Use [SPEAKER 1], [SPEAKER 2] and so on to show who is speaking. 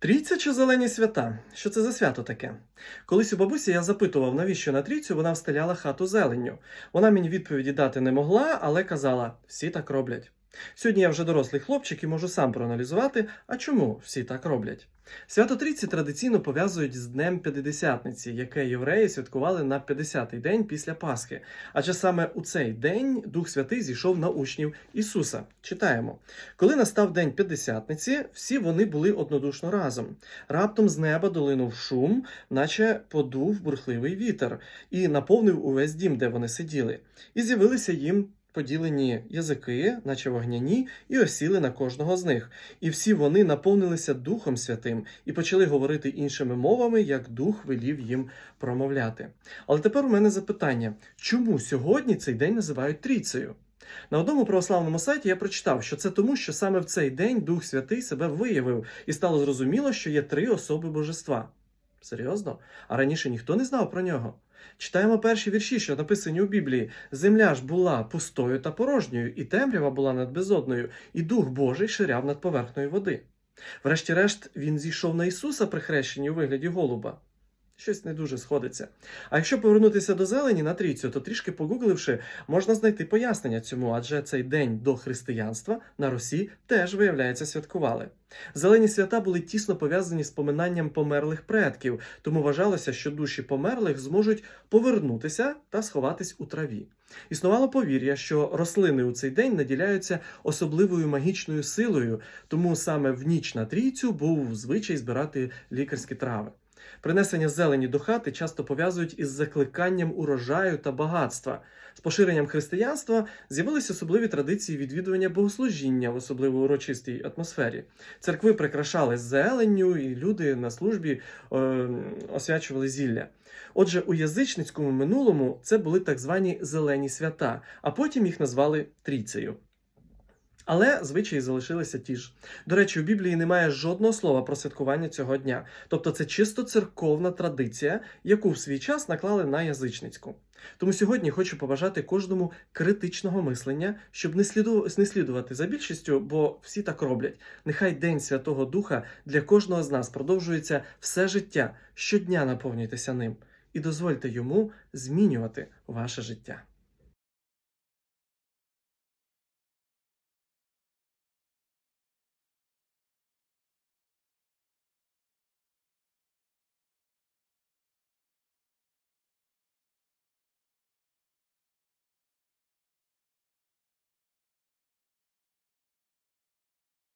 [SPEAKER 1] Трійця чи зелені свята? Що це за свято таке? Колись у бабусі я запитував, навіщо на трійцю вона встеляла хату зеленню. Вона мені відповіді дати не могла, але казала: всі так роблять. Сьогодні я вже дорослий хлопчик і можу сам проаналізувати, а чому всі так роблять. Свято Трійці традиційно пов'язують з Днем П'ятидесятниці, яке євреї святкували на 50-й день після Пасхи. Адже саме у цей день Дух Святий зійшов на учнів Ісуса. Читаємо. Коли настав день П'ятдесятниці, всі вони були однодушно разом. Раптом з неба долинув шум, наче подув бурхливий вітер, і наповнив увесь дім, де вони сиділи. І з'явилися їм поділені язики, наче вогняні, і осіли на кожного з них. І всі вони наповнилися Духом Святим і почали говорити іншими мовами, як Дух велів їм промовляти. Але тепер у мене запитання: чому сьогодні цей день називають трійцею? На одному православному сайті я прочитав, що це тому, що саме в цей день Дух Святий себе виявив, і стало зрозуміло, що є три особи божества. Серйозно? А раніше ніхто не знав про нього. Читаємо перші вірші, що написані у Біблії: Земля ж була пустою та порожньою, і темрява була над безодною, і Дух Божий ширяв над поверхнею води. Врешті-решт, він зійшов на Ісуса при хрещенні у вигляді голуба. Щось не дуже сходиться. А якщо повернутися до зелені на трійцю, то трішки погугливши, можна знайти пояснення цьому, адже цей день до християнства на Русі теж, виявляється, святкували. Зелені свята були тісно пов'язані з поминанням померлих предків, тому вважалося, що душі померлих зможуть повернутися та сховатись у траві. Існувало повір'я, що рослини у цей день наділяються особливою магічною силою, тому саме в ніч на трійцю був звичай збирати лікарські трави. Принесення зелені до хати часто пов'язують із закликанням урожаю та багатства. З поширенням християнства з'явилися особливі традиції відвідування богослужіння в особливо урочистій атмосфері. Церкви прикрашали зеленню, і люди на службі е, освячували зілля. Отже, у язичницькому минулому це були так звані зелені свята, а потім їх назвали трійцею. Але звичаї залишилися ті ж. До речі, у Біблії немає жодного слова про святкування цього дня. Тобто це чисто церковна традиція, яку в свій час наклали на язичницьку. Тому сьогодні хочу побажати кожному критичного мислення, щоб не, не слідувати за більшістю, бо всі так роблять. Нехай День Святого Духа для кожного з нас продовжується все життя. Щодня наповнюйтеся ним і дозвольте йому змінювати ваше життя.